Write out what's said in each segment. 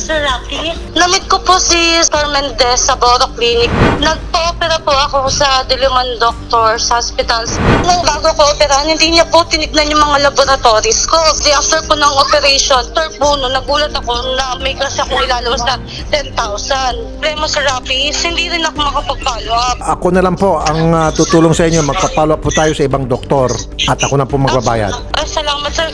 Sir Rocky. Namit ko po si Sir Mendez sa Boro Clinic. Nagpa-opera po ako sa Diliman Doctor sa hospital. Nung bago ko operahan, hindi niya po tinignan yung mga laboratories ko. Di after po ng operation, third po, no, nagulat ako na may kasi akong ilalabas na 10,000. Premo Sir Rocky, hindi rin ako makapag-follow up. Ako na lang po ang ah, tutulong sa inyo. Magpa-follow up po tayo sa ibang doktor at ako na po magbabayad. Ay, salamat sir.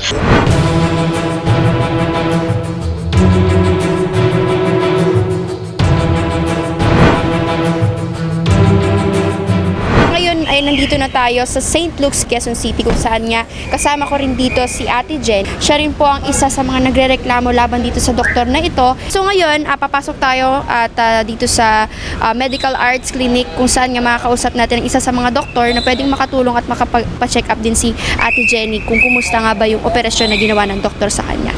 Tayo sa St. Luke's, Quezon City kung saan nga kasama ko rin dito si Ate Jen. Siya rin po ang isa sa mga nagrereklamo laban dito sa doktor na ito. So ngayon, ah, papasok tayo at ah, dito sa ah, Medical Arts Clinic kung saan nga makakausap natin ang isa sa mga doktor na pwedeng makatulong at makapag-check up din si Ate Jenny kung kumusta nga ba yung operasyon na ginawa ng doktor sa kanya.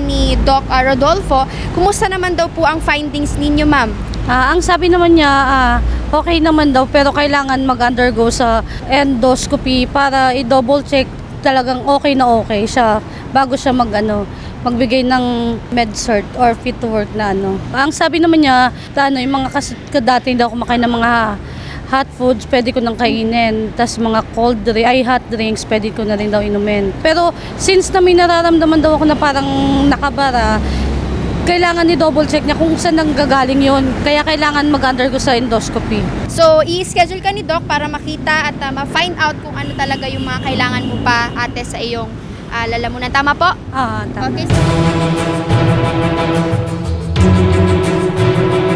Ni Doc Rodolfo. Kumusta naman daw po ang findings ninyo ma'am? Ah, ang sabi naman niya, ah, okay naman daw pero kailangan mag-undergo sa endoscopy para i-double check talagang okay na okay siya bago siya mag ano, magbigay ng med cert or fit to work na ano. Ang sabi naman niya, ano, yung mga kasi dati daw kumakain ng mga hot foods, pwede ko nang kainin. Tapos mga cold drink, ay hot drinks, pwede ko na rin daw inumin. Pero since na may nararamdaman daw ako na parang nakabara, kailangan ni double check niya kung saan nanggagaling yon Kaya kailangan mag-undergo sa endoscopy. So, i-schedule ka ni Doc para makita at ah, ma-find out kung ano talaga yung mga kailangan mo pa ate sa iyong ah, lalamunan. Tama po? Ah, tama. Okay. At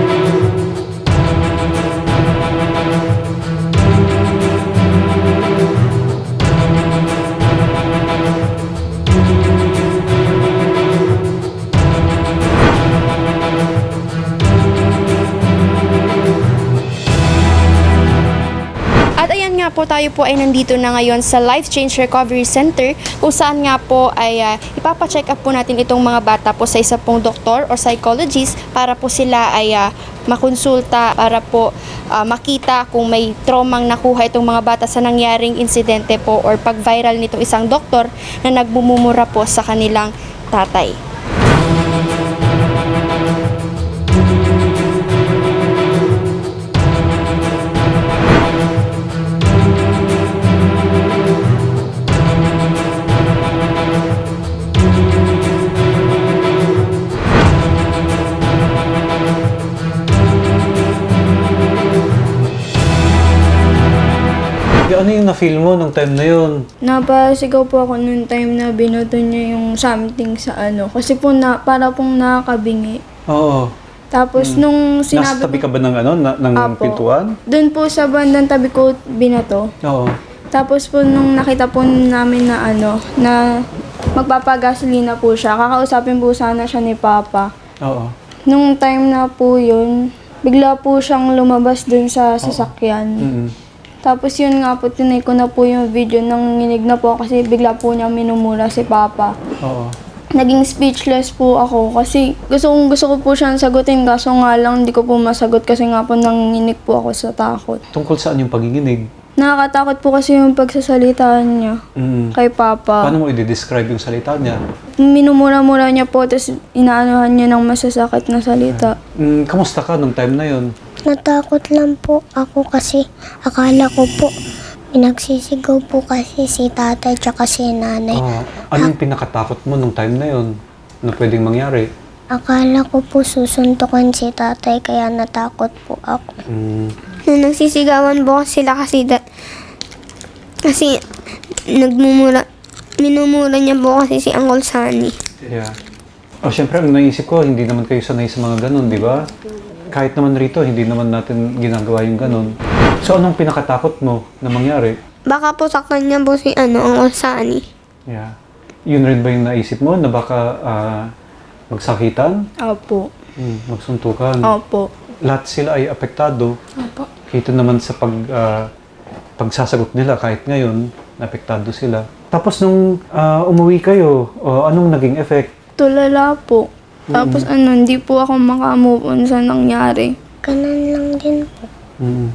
po tayo po ay nandito na ngayon sa Life Change Recovery Center kung saan nga po ay ah, ipapacheck up po natin itong mga bata po sa isa pong doktor or psychologist para po sila ay ah, makonsulta para po ah, makita kung may traumang nakuha itong mga bata sa nangyaring insidente po or pag-viral nitong isang doktor na nagbumumura po sa kanilang tatay. Ano yung na-feel mo nung time na yun? Napasigaw po ako noong time na binoto niya yung something sa ano. Kasi po na, para pong nakakabingi. Oo. Tapos nung Nasa sinabi tabi ka ba ng ano, na, ng Apo. pintuan? doon po sa bandang tabi ko binato. Oo. Tapos po nung nakita po namin na ano, na magpapagasolina po siya, kakausapin po sana siya ni Papa. Oo. Nung time na po yun, bigla po siyang lumabas dun sa sasakyan. Mm-mm. Tapos yun nga po, tinay ko na po yung video nang nginig na po kasi bigla po niya minumura si Papa. Oo. Naging speechless po ako kasi gusto kong gusto ko po siyang sagutin kaso nga lang hindi ko po masagot kasi nga po nanginginig po ako sa takot. Tungkol saan yung paginginig? Nakakatakot po kasi yung pagsasalitaan niya Mm. kay Papa. Paano mo i-describe yung salita niya? Minumura-mura niya po tapos inaanuhan niya ng masasakit na salita. Mm, kamusta ka nung time na yun? Natakot lang po ako kasi akala ko po pinagsisigaw po kasi si tatay tsaka si nanay. Oo. Anong pinakatakot mo nung time na yun na pwedeng mangyari? Akala ko po susuntukan si tatay kaya natakot po ako. Mm. Nung nagsisigawan po sila kasi da, kasi nagmumura minumura niya po kasi si Uncle Sunny. Yeah. O, syempre, ang naisip ko, hindi naman kayo sanay sa mga ganun, di ba? Kahit naman rito, hindi naman natin ginagawa yung ganun. So, anong pinakatakot mo na mangyari? Baka po sa kanya po si ano, Uncle Sunny. Yeah. Yun rin ba yung naisip mo na baka ah, magsakitan? Opo. Hmm, magsuntukan? Opo. Lahat sila ay apektado. Opo. Kita naman sa pag, ah, pagsasagot nila kahit ngayon, apektado sila. Tapos nung ah, umuwi kayo, o anong naging effect? Tulala po. Tapos ano, hindi po ako makamove on sa nangyari. Ganun lang din po. Mm.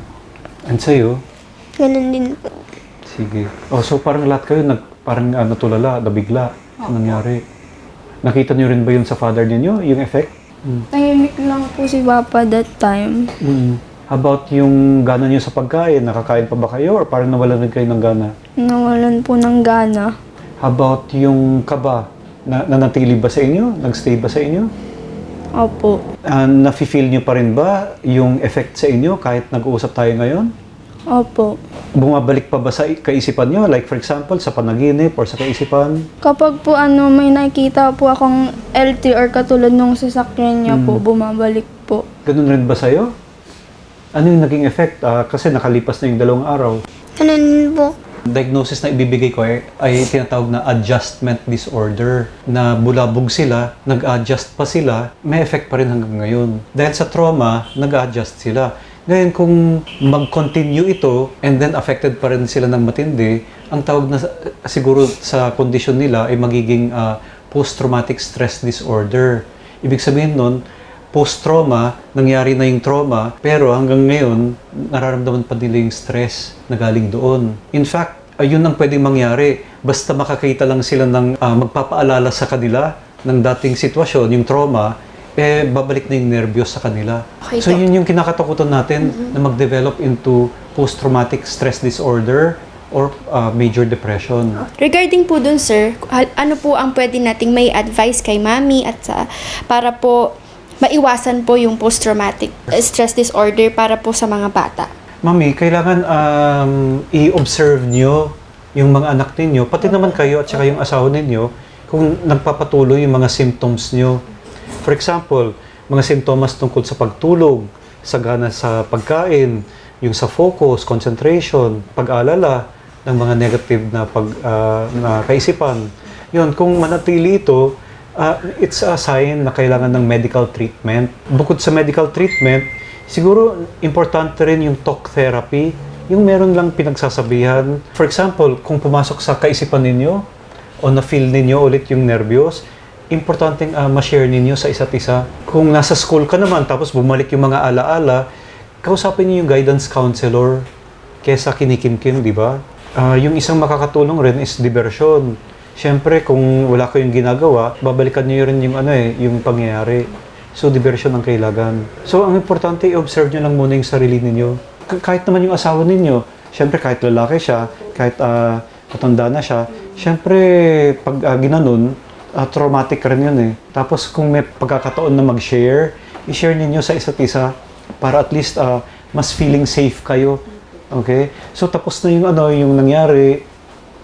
And sa'yo? Ganun din po. Sige. Oh, so parang lahat kayo nag, parang uh, natulala, nabigla sa nangyari. Nakita niyo rin ba yun sa father ninyo, yung effect? Tahimik lang po si Papa that time. Mm. About yung gana niyo sa pagkain? Nakakain pa ba kayo or parang nawalan rin kayo ng gana? Nawalan po ng gana. How about yung kaba? Na, nanatili ba sa inyo? Nagstay ba sa inyo? Opo. Uh, nafe-feel niyo pa rin ba yung effect sa inyo kahit nag-uusap tayo ngayon? Opo. Bumabalik pa ba sa kaisipan niyo? Like for example, sa panaginip or sa kaisipan? Kapag po ano, may nakikita po akong LT or katulad nung sasakyan niya po, bumabalik po. Ganun rin ba sa'yo? Ano yung naging effect? Ah, kasi nakalipas na yung dalawang araw. Ganun po. Diagnosis na ibibigay ko ay, ay tinatawag na adjustment disorder na bulabog sila, nag-adjust pa sila, may effect pa rin hanggang ngayon. Dahil sa trauma, nag-adjust sila. Ngayon kung mag-continue ito and then affected pa rin sila ng matindi, ang tawag na siguro sa condition nila ay magiging ah, post-traumatic stress disorder. Ibig sabihin nun, post-trauma, nangyari na yung trauma, pero hanggang ngayon, nararamdaman pa nila yung stress na galing doon. In fact, ayun ang pwedeng mangyari. Basta makakita lang sila ng ah, magpapaalala sa kanila ng dating sitwasyon, yung trauma, eh, babalik na yung nervyos sa kanila. Okay, so, yun yung kinakatakutan natin na mag-develop into post-traumatic stress disorder or ah, major depression. Regarding po dun, sir, ano po ang pwede nating may advice kay mami at sa, para po maiwasan po yung post-traumatic stress disorder para po sa mga bata? Mami, kailangan um, i-observe nyo yung mga anak ninyo, pati naman kayo at saka yung asawa ninyo, kung nagpapatuloy yung mga symptoms nyo. For example, mga simptomas tungkol sa pagtulog, sa gana sa pagkain, yung sa focus, concentration, pag-alala ng mga negative na, pag, ah, na kaisipan. Yun, kung manatili ito, ah, it's a sign na kailangan ng medical treatment. Bukod sa medical treatment, siguro importante rin yung talk therapy, yung meron lang pinagsasabihan. For example, kung pumasok sa kaisipan ninyo o na-feel ninyo ulit yung nervyos, importanteng ah, ma-share ninyo sa isa't isa. Kung nasa school ka naman, tapos bumalik yung mga alaala, kausapin niyo yung guidance counselor kesa kinikimkim, di ba? Ah, yung isang makakatulong rin is diversion. Siyempre, kung wala kayong ginagawa, babalikan niyo rin yung ano eh, yung pangyayari. So, diversion ang kailangan. So, ang importante, i-observe nyo lang muna yung sarili ninyo. K- kahit naman yung asawa ninyo, siyempre, kahit lalaki siya, kahit ah, matanda na siya, siyempre, pag ah, ginanon, ah, traumatic rin yun eh. Tapos, kung may pagkakataon na mag-share, i-share ninyo sa isa't isa para at least ah, mas feeling safe kayo. Okay? So, tapos na yung ano, yung nangyari,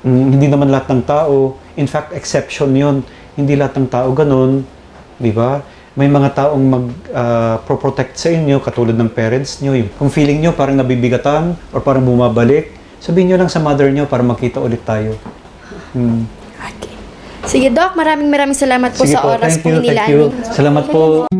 Mm, hindi naman lahat ng tao, in fact, exception yon Hindi lahat ng tao ganun, di ba? May mga taong mag-protect sa inyo, katulad ng parents nyo. Kung feeling nyo parang nabibigatan or parang bumabalik, sabihin nyo lang sa mother nyo para makita ulit tayo. Hmm. Okay. Sige, Doc, maraming maraming salamat po Sige sa po, oras po you, nila. thank you. Salamat po.